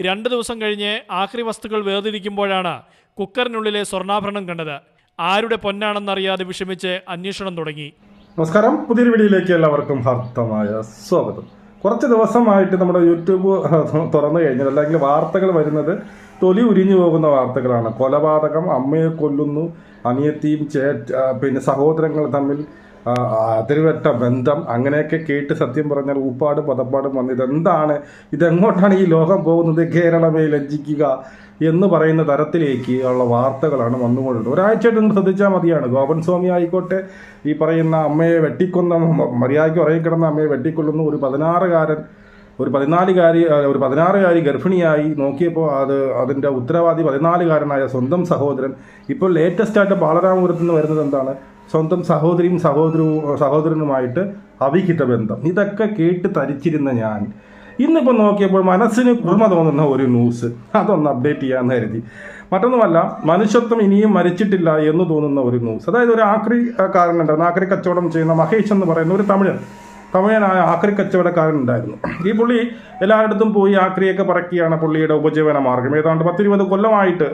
രണ്ട് ദിവസം കഴിഞ്ഞ് ആക്രി വസ്തുക്കൾ വേർതിരിക്കുമ്പോഴാണ് കുക്കറിനുള്ളിലെ സ്വർണാഭരണം കണ്ടത്. ആരുടെ പൊന്നാണെന്നറിയാതെ വിഷമിച്ച് അന്വേഷണം തുടങ്ങി. നമസ്കാരം. പുതിയൊരു വീഡിയോയിലേക്ക് എല്ലാവർക്കും ഹർത്തമായ സ്വാഗതം. കുറച്ച് ദിവസമായിട്ട് നമ്മുടെ യൂട്യൂബ് തുറന്നു കഴിഞ്ഞാൽ അല്ലെങ്കിൽ വാർത്തകൾ വരുന്നത് തൊലി ഉരിഞ്ഞു പോകുന്ന വാർത്തകളാണ്. കൊലപാതകം അമ്മയെ കൊല്ലുന്നു അനിയത്തിയും ചേ പിന്നെ സഹോദരങ്ങൾ തമ്മിൽ അതിരുവറ്റ ബന്ധം അങ്ങനെയൊക്കെ കേട്ട് സത്യം പറഞ്ഞാൽ ഊപ്പാട് പദപ്പാടും വന്ന് ഇതെന്താണ് ഇതെങ്ങോട്ടാണ് ഈ ലോകം പോകുന്നത്? കേരളമേ ലജ്ജിക്കുക എന്ന് പറയുന്ന തരത്തിലേക്ക് ഉള്ള വാർത്തകളാണ് വന്നുകൊണ്ടിരുന്നത്. ഒരാഴ്ചയായിട്ട് നിങ്ങൾ ശ്രദ്ധിച്ചാൽ മതിയാണ്. ഗോപൻ സ്വാമി ആയിക്കോട്ടെ ഈ പറയുന്ന അമ്മയെ വെട്ടിക്കൊന്ന മര്യാദയ്ക്ക് ഉറങ്ങിക്കിടന്ന അമ്മയെ വെട്ടിക്കൊല്ലുന്ന ഒരു പതിനാറുകാരൻ ഒരു പതിനാലുകാരി ഒരു പതിനാറുകാരി ഗർഭിണിയായി നോക്കിയപ്പോൾ അത് അതിന്റെ ഉത്തരവാദി പതിനാലുകാരനായ സ്വന്തം സഹോദരൻ ഇപ്പോൾ ലേറ്റസ്റ്റ് ആയിട്ട് ബാലരാമപുരത്ത് നിന്ന് വരുന്നത് എന്താണ്? സ്വന്തം സഹോദരിയും സഹോദരവും സഹോദരനുമായിട്ട് അവിഹിത ബന്ധം. ഇതൊക്കെ കേട്ട് തരിച്ചിരുന്ന ഞാൻ. ഇന്നിപ്പോൾ നോക്കിയപ്പോൾ മനസ്സിന് കുളിമ തോന്നുന്ന ഒരു ന്യൂസ് അതൊന്ന് അപ്ഡേറ്റ് ചെയ്യാമെന്ന് കരുതി. മറ്റൊന്നുമല്ല മനുഷ്യത്വം ഇനിയും മരിച്ചിട്ടില്ല എന്ന് തോന്നുന്ന ഒരു ന്യൂസ് അതായത് ഒരു ആക്രി കാരനുണ്ടായിരുന്നു ആക്രി കച്ചവടം ചെയ്യുന്ന മഹേഷ് എന്ന് പറയുന്ന ഒരു തമിഴൻ. തമിഴനായ ആക്രി കച്ചവടക്കാരൻ ഉണ്ടായിരുന്നു. ഈ പുള്ളി എല്ലായിടത്തും പോയി ആക്രിയൊക്കെ പറക്കിയാണ് പുള്ളിയുടെ ഉപജീവന മാർഗം. ഏതാണ്ട് പത്തിരുപത് കൊല്ലമായിട്ട്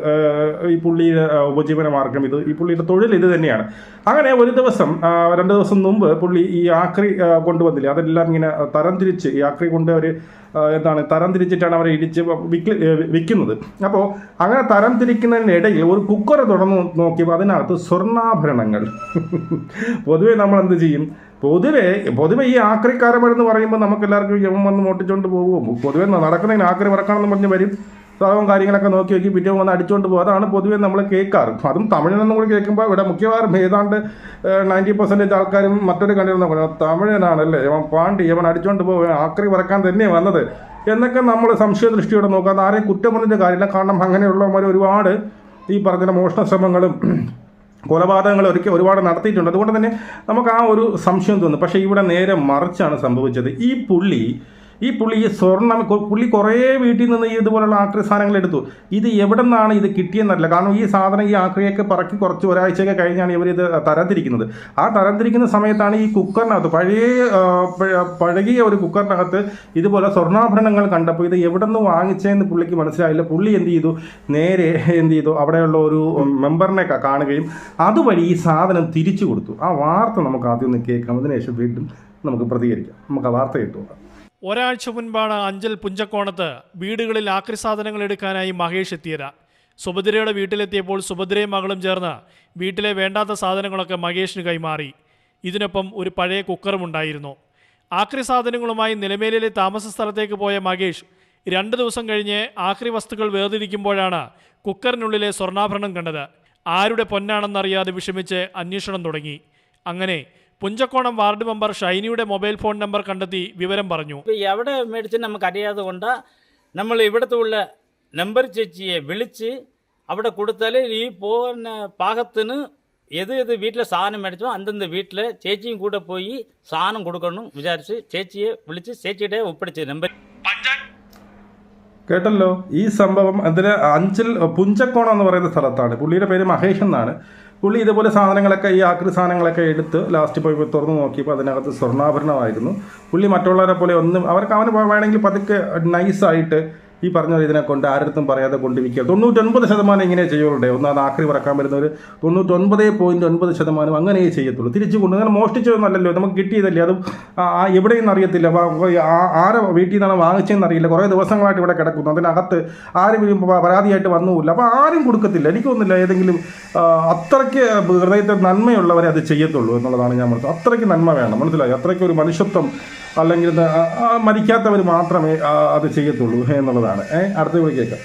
ഈ പുള്ളിയുടെ ഉപജീവന മാർഗം ഇത് ഈ പുള്ളിയുടെ തൊഴിൽ ഇത് തന്നെയാണ്. അങ്ങനെ ഒരു ദിവസം രണ്ട് ദിവസം മുമ്പ് പുള്ളി ഈ ആക്രി കൊണ്ടുവന്നില്ല അതെല്ലാം ഇങ്ങനെ തരംതിരിച്ച് ഈ ആക്രി കൊണ്ട് അവർ എന്താണ് തരം തിരിച്ചിട്ടാണ് അവരെ ഇടിച്ച് വിക്ക് വിൽക്കുന്നത് അപ്പോൾ അങ്ങനെ തരം തിരിക്കുന്നതിനിടയിൽ ഒരു കുക്കർ തുറന്ന് നോക്കിയപ്പോൾ അതിനകത്ത് സ്വർണാഭരണങ്ങൾ. പൊതുവേ നമ്മൾ എന്ത് ചെയ്യും? പൊതുവേ പൊതുവെ ഈ ആക്രിക്കാരമെന്ന് പറയുമ്പോൾ നമുക്ക് എല്ലാവർക്കും യമം വന്ന് മോട്ടിച്ചുകൊണ്ട് പോകും. പൊതുവെ നടക്കുന്നതിന് ആക്രി മറക്കണമെന്ന് പറഞ്ഞ് വരും. സ്ഥലവും കാര്യങ്ങളൊക്കെ നോക്കി നോക്കി പിറ്റേ വന്ന് അടിച്ചുകൊണ്ട് പോകും. അതാണ് പൊതുവെ നമ്മൾ കേൾക്കാറ്. അതും തമിഴനെന്ന് കൂടി കേൾക്കുമ്പോൾ ഇവിടെ മിക്കവാറും ഏതാണ്ട് നയന്റി പെർസെന്റേജ് ആൾക്കാരും മറ്റൊരു കണ്ടിരുന്ന പറയുന്നത് തമിഴനാണല്ലേ ഇവൻ പാണ്ടി ഇവൻ അടിച്ചുകൊണ്ട് പോകും ആക്രി പറക്കാൻ തന്നെ വന്നത്. എന്നൊക്കെ നമ്മൾ സംശയ ദൃഷ്ടിയോടെ നോക്കാതെ ആരെയും കുറ്റം പറഞ്ഞിട്ട് കാര്യമില്ല. കാരണം അങ്ങനെയുള്ളവന്മാർ ഒരുപാട് ഈ പറഞ്ഞ മോഷണ ശ്രമങ്ങളും കൊലപാതകങ്ങൾ ഒരിക്കൽ ഒരുപാട് നടത്തിയിട്ടുണ്ട്. അതുകൊണ്ട് തന്നെ നമുക്ക് ആ ഒരു സംശയം തോന്നുന്നു പക്ഷേ ഇവിടെ നേരെ മറിച്ചാണ് സംഭവിച്ചത്. ഈ പുള്ളി ഈ പുള്ളി ഈ സ്വർണം പുള്ളി കുറേ വീട്ടിൽ നിന്ന് ഇതുപോലുള്ള ആക്രി സാധനങ്ങൾ എടുത്തു. ഇത് എവിടെ നിന്നാണ് ഇത് കിട്ടിയെന്നല്ല കാരണം ഈ സാധനം ഈ ആക്രിയൊക്കെ പറക്കി കുറച്ച് ഒരാഴ്ചയൊക്കെ കഴിഞ്ഞാണ് ഇവർ ഇത് തരംതിരിക്കുന്നത്. ആ തരംതിരിക്കുന്ന സമയത്താണ് ഈ കുക്കറിനകത്ത് പഴയ പഴകിയ ഒരു കുക്കറിനകത്ത് ഇതുപോലെ സ്വർണാഭരണങ്ങൾ കണ്ടപ്പോൾ ഇത് എവിടെ നിന്ന് വാങ്ങിച്ചതെന്ന് പുള്ളിക്ക് മനസ്സിലായില്ല. പുള്ളി എന്ത് ചെയ്തു? നേരെ എന്ത് ചെയ്തു? അവിടെയുള്ള ഒരു മെമ്പറിനെ കാണുകയും അതുവഴി ഈ സാധനം തിരിച്ചു കൊടുത്തു. ആ വാർത്ത നമുക്ക് ആദ്യം ഒന്ന് കേൾക്കാം. അതിനുശേഷം വീണ്ടും നമുക്ക് പ്രതികരിക്കാം. നമുക്ക് ആ വാർത്ത കേട്ടു ഒരാഴ്ച മുൻപാണ് അഞ്ചൽ പുഞ്ചക്കോണത്ത് വീടുകളിൽ ആക്രി സാധനങ്ങൾ എടുക്കാനായി മഹേഷ് എത്തിയത്. സുഭദ്രയുടെ വീട്ടിലെത്തിയപ്പോൾ സുഭദ്രയും മകളും ചേർന്ന് വീട്ടിലെ വേണ്ടാത്ത സാധനങ്ങളൊക്കെ മഹേഷിന് കൈമാറി. ഇതിനൊപ്പം ഒരു പഴയ കുക്കറും ഉണ്ടായിരുന്നു. ആക്രി സാധനങ്ങളുമായി നിലമേലിലെ താമസ സ്ഥലത്തേക്ക് പോയ മഹേഷ് രണ്ട് ദിവസം കഴിഞ്ഞ് ആക്രി വസ്തുക്കൾ വേർതിരിക്കുമ്പോഴാണ് കുക്കറിനുള്ളിലെ സ്വർണാഭരണം കണ്ടത്. ആരുടെ പൊന്നാണെന്നറിയാതെ വിഷമിച്ച് അന്വേഷണം തുടങ്ങി. അങ്ങനെ പുഞ്ചക്കോണം വാർഡ് മെമ്പർ ഷൈനിയുടെ മൊബൈൽ ഫോൺ നമ്പർ കണ്ടെത്തി വിവരം പറഞ്ഞു. എവിടെ മേടിച്ച് നമുക്ക് അറിയാതെ കൊണ്ട് നമ്മൾ ഇവിടുത്തെ ഉള്ള നമ്പർ ചേച്ചിയെ വിളിച്ച് അവിടെ കൊടുത്താൽ ഈ പോകുന്ന പാകത്തിന് ഏത് ഏത് വീട്ടിലെ സാധനം മേടിച്ചോ അന്തെന്ത് വീട്ടിലെ ചേച്ചിയും കൂടെ പോയി സാധനം കൊടുക്കണം വിചാരിച്ച് ചേച്ചിയെ വിളിച്ച് ചേച്ചിയുടെ ഒപ്പിടിച്ച് നമ്പർ. കേട്ടല്ലോ? ഈ സംഭവം അതിന് അഞ്ചിൽ പുഞ്ചക്കോണം എന്ന് പറയുന്ന സ്ഥലത്താണ്. പുള്ളിയുടെ പേര് മഹേഷ് എന്നാണ്. പുള്ളി ഇതുപോലെ സാധനങ്ങളൊക്കെ ഈ ആക്രി സാധനങ്ങളൊക്കെ എടുത്ത് ലാസ്റ്റ് പോയി തുറന്നു നോക്കിയപ്പോൾ അതിനകത്ത് സ്വർണാഭരണമായിരുന്നു. പുള്ളി മറ്റുള്ളവരെ പോലെ ഒന്നും അവർക്ക് അവന് വേണമെങ്കിൽ പതുക്കെ നൈസായിട്ട് ഈ പറഞ്ഞ ഇതിനെ കൊണ്ട് ആരടുത്തും പറയാതെ കൊണ്ട് വിൽക്കുക തൊണ്ണൂറ്റൊൻപത് ശതമാനം ഇങ്ങനെ ചെയ്യുള്ളൂ ഒന്നാമത് ആക്രി പറക്കാൻ വരുന്നവർ തൊണ്ണൂറ്റൊൻപത് പോയിന്റ് ഒൻപത് ശതമാനം അങ്ങനെ ചെയ്യത്തുള്ളൂ. തിരിച്ചു കൊണ്ട് അങ്ങനെ മോഷ്ടിച്ചതൊന്നല്ലല്ലോ. നമുക്ക് കിട്ടിയതല്ലേ? അതും എവിടെയെന്ന് അറിയത്തില്ല. ആരെ വീട്ടിൽ നിന്നാണ് വാങ്ങിച്ചതെന്ന് അറിയില്ല. കുറേ ദിവസങ്ങളായിട്ട് ഇവിടെ കിടക്കുന്നു. അതിനകത്ത് ആരും പരാതിയായിട്ട് വന്നുമില്ല. അപ്പോൾ ആരും കൊടുക്കത്തില്ല. എനിക്കൊന്നുമില്ല. ഏതെങ്കിലും അത്രയ്ക്ക് ഹൃദയത്തെ നന്മയുള്ളവരെ അത് ചെയ്യത്തുള്ളൂ എന്നുള്ളതാണ് ഞാൻ മനസ്സിലാക്കുന്നത് അത്രയ്ക്ക് നന്മ വേണം. മനസ്സിലായി? അത്രയ്ക്ക് ഒരു മനുഷ്യത്വം അല്ലെങ്കിൽ മരിക്കാത്തവർ മാത്രമേ അത് ചെയ്യത്തുള്ളൂ എന്നുള്ളതാണ്. അടുത്ത പോയി കേൾക്കാം.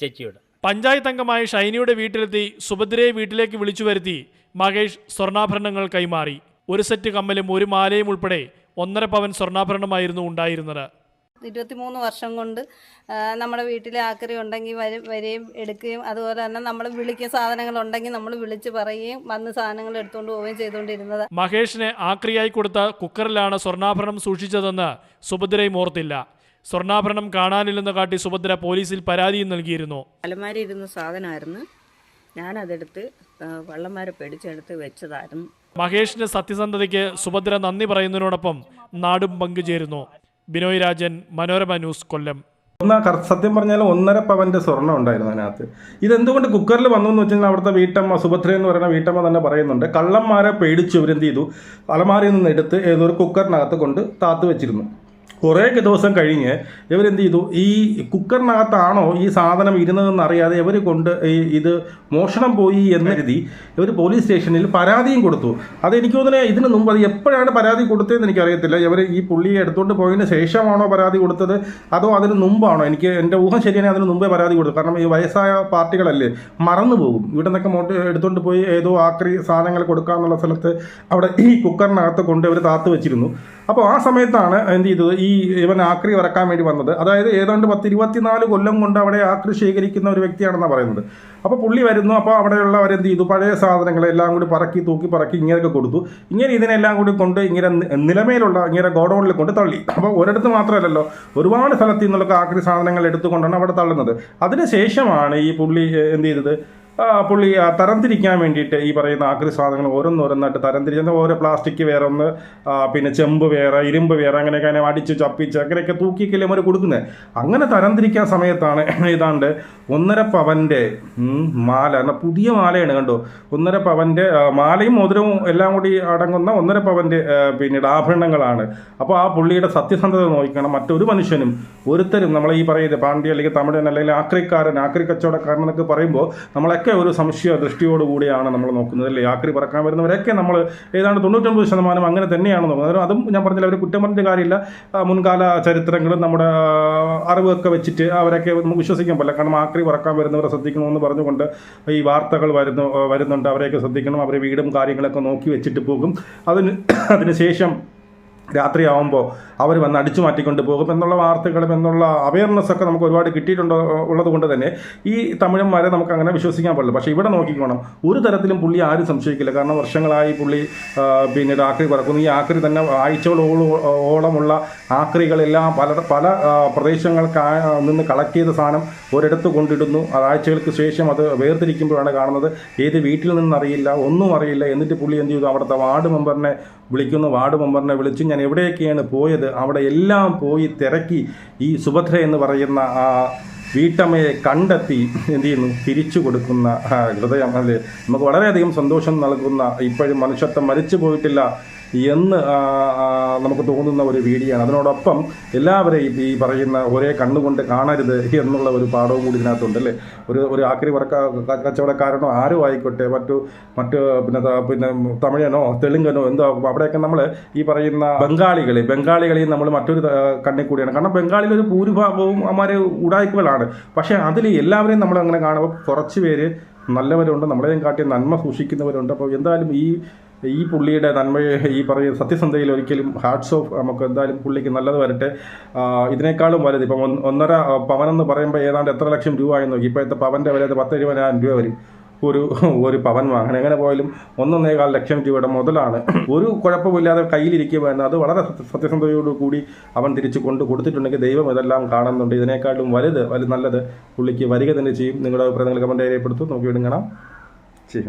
ചേച്ചിയോട്. പഞ്ചായത്ത് അംഗമായ ഷൈനിയുടെ വീട്ടിലെത്തി സുഭദ്രയെ വീട്ടിലേക്ക് വിളിച്ചു വരുത്തി മഹേഷ് സ്വർണാഭരണങ്ങൾ കൈമാറി. ഒരു സെറ്റ് കമ്മലും ഒരു മാലയും ഉൾപ്പെടെ ഒന്നര പവൻ സ്വർണാഭരണമായിരുന്നു ഉണ്ടായിരുന്നത്. ഇരുപത്തിമൂന്ന് വർഷം കൊണ്ട് നമ്മുടെ വീട്ടിൽ ആക്രി ഉണ്ടെങ്കിൽ വരും വരികയും എടുക്കുകയും അതുപോലെ തന്നെ നമ്മൾ വിളിക്കുന്ന സാധനങ്ങൾ ഉണ്ടെങ്കിൽ നമ്മൾ വിളിച്ച് പറയുകയും വന്ന് സാധനങ്ങൾ എടുത്തുകൊണ്ട് പോവുകയും ചെയ്തുകൊണ്ടിരുന്നത്. മഹേഷിന് ആക്രിയായി കൊടുത്ത കുക്കറിലാണ് സ്വർണാഭരണം സൂക്ഷിച്ചതെന്ന് സുഭദ്രയും ഓർത്തില്ല. സ്വർണാഭരണം കാണാനില്ലെന്ന് കാട്ടി സുഭദ്ര പോലീസിൽ പരാതിയും നൽകിയിരുന്നു. അലമാരി ഇരുന്ന സാധനമായിരുന്നു. ഞാനതെടുത്ത് വള്ളന്മാരെ പിടിച്ചെടുത്ത് വെച്ചതായിരുന്നു. മഹേഷിന്റെ സത്യസന്ധതയ്ക്ക് സുഭദ്ര നന്ദി പറയുന്നതിനോടൊപ്പം നാടും പങ്കുചേരുന്നു. ബിനോയ് രാജൻ മനോരമ ന്യൂസ് കൊല്ലം. ഒന്ന് സത്യം പറഞ്ഞാൽ ഒന്നര പവന്റെ സ്വർണം ഉണ്ടായിരുന്നു അതിനകത്ത്. ഇതെന്തുകൊണ്ട് കുക്കറിൽ വന്നു എന്ന് വെച്ചാൽ അവിടുത്തെ വീട്ടമ്മ സുഭദ്ര എന്ന് പറയുന്ന വീട്ടമ്മ തന്നെ പറയുന്നുണ്ട്. കള്ളന്മാരെ പേടിച്ച് ഇവരെന്ത് ചെയ്തു? അലമാരിയിൽ നിന്ന് എടുത്ത് ഏതൊരു കുക്കറിനകത്ത് കൊണ്ട് താത്ത് വെച്ചിരുന്നു. കുറേ ദിവസം കഴിഞ്ഞ് ഇവരെന്ത് ചെയ്തു? ഈ കുക്കറിനകത്താണോ ഈ സാധനം ഇരുന്നതെന്ന് അറിയാതെ ഇവർ കൊണ്ട് ഇത് മോഷണം പോയി എന്ന് കരുതി ഇവർ പോലീസ് സ്റ്റേഷനിൽ പരാതിയും കൊടുത്തു. അതെനിക്ക് തോന്നുന്നത് ഇതിന് മുമ്പ് അത് എപ്പോഴാണ് പരാതി കൊടുത്തതെന്ന് എനിക്കറിയത്തില്ല. ഇവർ ഈ പുള്ളിയെ എടുത്തുകൊണ്ട് പോയതിന് ശേഷമാണോ പരാതി കൊടുത്തത്? അതോ അതിന് മുമ്പാണോ? എനിക്ക് എന്റെ ഊഹം ശരിയാണ് അതിന് മുമ്പേ പരാതി കൊടുത്തു കാരണം ഈ വയസ്സായ പാർട്ടികളല്ലേ മറന്നു പോകും. ഇവിടെ നിന്നൊക്കെ മോട്ട് എടുത്തുകൊണ്ട് പോയി ഏതോ ആക്രി സാധനങ്ങൾ കൊടുക്കാമെന്നുള്ള സ്ഥലത്ത് അവിടെ ഈ കുക്കറിനകത്ത് കൊണ്ട് ഇവർ താത്ത് വെച്ചിരുന്നു. അപ്പോൾ ആ സമയത്താണ് എന്ത് ചെയ്തത്? ഈ ഇവൻ ആക്രി ഇറക്കാൻ വേണ്ടി വന്നത്. അതായത് ഏതാണ്ട് പത്ത് ഇരുപത്തിനാല് കൊല്ലം കൊണ്ട് അവിടെ ആക്രി ശേഖരിക്കുന്ന ഒരു വ്യക്തിയാണെന്നാണ് പറയുന്നത്. അപ്പോൾ പുള്ളി വരുന്നു അപ്പോൾ അവിടെയുള്ളവരെന്ത് ചെയ്തു? പഴയ സാധനങ്ങളെല്ലാം കൂടി പറക്കി തൂക്കി പറക്കി ഇങ്ങനെയൊക്കെ കൊടുത്തു. ഇങ്ങനെ ഇതിനെല്ലാം കൂടി കൊണ്ട് ഇങ്ങനെ നിലമേലുള്ള ഇങ്ങനെ ഗോഡൗണിൽ കൊണ്ട് തള്ളി. അപ്പോൾ ഒരിടത്ത് മാത്രമല്ലല്ലോ ഒരുപാട് സ്ഥലത്ത് നിന്നുള്ള ആക്രി സാധനങ്ങൾ എടുത്തുകൊണ്ടാണ് അവിടെ തള്ളുന്നത്. അതിനുശേഷമാണ് ഈ പുള്ളി എന്ത് ചെയ്തത്? പുള്ളി തരംതിരിക്കാൻ വേണ്ടിയിട്ട് ഈ പറയുന്ന ആക്രി സാധനങ്ങൾ ഓരോന്നോരോന്നായിട്ട് തരംതിരിച്ച് ഓരോ പ്ലാസ്റ്റിക് വേറെ ഒന്ന് പിന്നെ ചെമ്പ് വേറെ ഇരുമ്പ് വേറെ അങ്ങനെയൊക്കെ അതിനെ അടിച്ച് ചപ്പിച്ച് അങ്ങനെയൊക്കെ തൂക്കിക്കല്ലേ അവർ കൊടുക്കുന്നത് അങ്ങനെ തരംതിരിക്കാൻ സമയത്താണ് ഏതാണ്ട് ഒന്നര പവന്റെ മാല എന്നാൽ പുതിയ മാലയാണ് കണ്ടോ? ഒന്നര പവന്റെ മാലയും മോതിരവും എല്ലാം കൂടി അടങ്ങുന്ന ഒന്നര പവന്റെ പിന്നീട് ആഭരണങ്ങളാണ്. അപ്പോൾ ആ പുള്ളിയുടെ സത്യസന്ധത നോക്കണം. മറ്റൊരു മനുഷ്യനും ഒരുത്തരും നമ്മളെ ഈ പറയുന്നത് പാണ്ഡ്യ അല്ലെങ്കിൽ തമിഴൻ അല്ലെങ്കിൽ ആക്രിക്കാരൻ ആക്രി കച്ചവടക്കാരൻ എന്നൊക്കെ പറയുമ്പോൾ നമ്മളൊക്കെ ഒരു സംശയ ദൃഷ്ടിയോടുകൂടിയാണ് നമ്മൾ നോക്കുന്നത് അല്ലേ? ആക്രി പറക്കാൻ വരുന്നവരൊക്കെ നമ്മൾ ഏതാണ്ട് തൊണ്ണൂറ്റൊമ്പത് ശതമാനം അങ്ങനെ തന്നെയാണ് നോക്കുന്നത്. അതും ഞാൻ പറഞ്ഞില്ല അവർ കുറ്റം പറഞ്ഞ കാര്യമില്ല. മുൻകാല ചരിത്രങ്ങളും നമ്മുടെ അറിവൊക്കെ വെച്ചിട്ട് അവരൊക്കെ നമുക്ക് വിശ്വസിക്കാൻ പറ്റില്ല കാരണം ആക്രി പറക്കാൻ വരുന്നവരെ ശ്രദ്ധിക്കണമെന്ന് പറഞ്ഞുകൊണ്ട് ഈ വാർത്തകൾ വരുന്നു വരുന്നുണ്ട്. അവരെയൊക്കെ ശ്രദ്ധിക്കണം. അവരെ വീടും കാര്യങ്ങളൊക്കെ നോക്കി വെച്ചിട്ട് പോകും. അതിന് അതിനുശേഷം രാത്രിയാവുമ്പോൾ അവർ വന്ന് അടിച്ചു മാറ്റിക്കൊണ്ട് പോകും എന്നുള്ള വാർത്തകളും എന്നുള്ള അവയർനെസ് ഒക്കെ നമുക്ക് ഒരുപാട് കിട്ടിയിട്ടുണ്ടോ ഉള്ളത് കൊണ്ട് തന്നെ ഈ തമിഴന്മാരെ നമുക്ക് അങ്ങനെ വിശ്വസിക്കാൻ പാടില്ല. പക്ഷേ ഇവിടെ നോക്കിക്കോണം. ഒരു തരത്തിലും പുള്ളി ആരും സംശയിക്കില്ല. കാരണം വർഷങ്ങളായി പുള്ളി പിന്നെ ആക്രി പറക്കുന്നു. ഈ ആക്രി തന്നെ ആഴ്ചകളോളമുള്ള ആക്രികളെല്ലാം പല പല പ്രദേശങ്ങൾ നിന്ന് കളക്ട് ചെയ്ത സാധനം ഒരിടത്ത് കൊണ്ടിടുന്നു. ആഴ്ചകൾക്ക് ശേഷം അത് വേർതിരിക്കുമ്പോഴാണ് കാണുന്നത്. ഏത് വീട്ടിൽ നിന്നറിയില്ല ഒന്നും അറിയില്ല. എന്നിട്ട് പുള്ളി എന്ത് ചെയ്തു? അവിടുത്തെ വാർഡ് മെമ്പറിനെ വിളിക്കുന്നു. വാർഡ് മെമ്പറിനെ വിളിച്ച് ഞാൻ എവിടെയൊക്കെയാണ് പോയത്? അവിടെ എല്ലാം പോയി തിരക്കി ഈ സുഭദ്ര എന്ന് പറയുന്ന ആ വീട്ടമ്മയെ കണ്ടെത്തി എന്ത് ചെയ്യുന്നു? തിരിച്ചു കൊടുക്കുന്ന ഹൃദയം അല്ലേ? നമുക്ക് വളരെയധികം സന്തോഷം നൽകുന്ന ഇപ്പോഴും മനുഷ്യത്വം മരിച്ചു പോയിട്ടില്ല. എന്ന് നമുക്ക് തോന്നുന്ന ഒരു വീഡിയോ ആണ് അതിനോടൊപ്പം എല്ലാവരെയും ഈ പറയുന്ന ഒരേ കണ്ണുകൊണ്ട് കാണരുത് എന്നുള്ള ഒരു പാഠവും കൂടി ഇതിനകത്തുണ്ട് അല്ലേ? ഒരു ഒരു ആക്രി വർക്ക കച്ചവടക്കാരനോ ആരും ആയിക്കോട്ടെ മറ്റു മറ്റു പിന്നെ പിന്നെ തമിഴനോ തെലുങ്കനോ എന്തോ അവിടെയൊക്കെ നമ്മൾ ഈ പറയുന്ന ബംഗാളികളെ ബംഗാളികളെയും നമ്മൾ മറ്റൊരു കണ്ണിൽ കൂടിയാണ്. കാരണം ബംഗാളിൽ ഒരു ഭൂരിഭാഗവും അമാര് ഉടായ്പകളാണ്. പക്ഷേ അതിൽ എല്ലാവരെയും നമ്മൾ അങ്ങനെ കാണുമ്പോൾ കുറച്ച് പേര് നല്ലവരുണ്ട് നമ്മളെയും കാട്ടി നന്മ സൂക്ഷിക്കുന്നവരുണ്ട്. അപ്പോൾ എന്തായാലും ഈ ഈ പുള്ളിയുടെ നന്മ ഈ പറയുന്ന സത്യസന്ധതയിൽ ഒരിക്കലും ഹാർട്സ് ഓഫ് നമുക്ക് എന്തായാലും പുള്ളിക്ക് നല്ലത് വരട്ടെ. ഇതിനേക്കാളും വലുത് ഇപ്പം ഒന്ന് ഒന്നര പവനെന്ന് പറയുമ്പോൾ ഏതാണ്ട് എത്ര ലക്ഷം രൂപ ആയി നോക്കി ഇപ്പോഴത്തെ പവന്റെ വില പത്ത് ഇരുപതിനായിരം രൂപ വരും. ഒരു ഒരു പവൻ വാങ്ങണം എങ്ങനെ പോയാലും ഒന്നൊന്നേകാൽ ലക്ഷം രൂപയുടെ മുതലാണ്. ഒരു കുഴപ്പമില്ലാതെ കയ്യിലിരിക്കുമെന്ന് അത് വളരെ സത്യ- സത്യസന്ധതയോടു കൂടി അവൻ തിരിച്ചു കൊണ്ട് കൊടുത്തിട്ടുണ്ടെങ്കിൽ ദൈവം ഇതെല്ലാം കാണുന്നുണ്ട്. ഇതിനേക്കാളും വലുത് വലു നല്ലത് പുള്ളിക്ക് വരിക തന്നെ ചെയ്യും. നിങ്ങളുടെ അഭിപ്രായങ്ങൾ കമന്റ് രേഖപ്പെടുത്തും നോക്കി വിടുങ്ങണം ശരി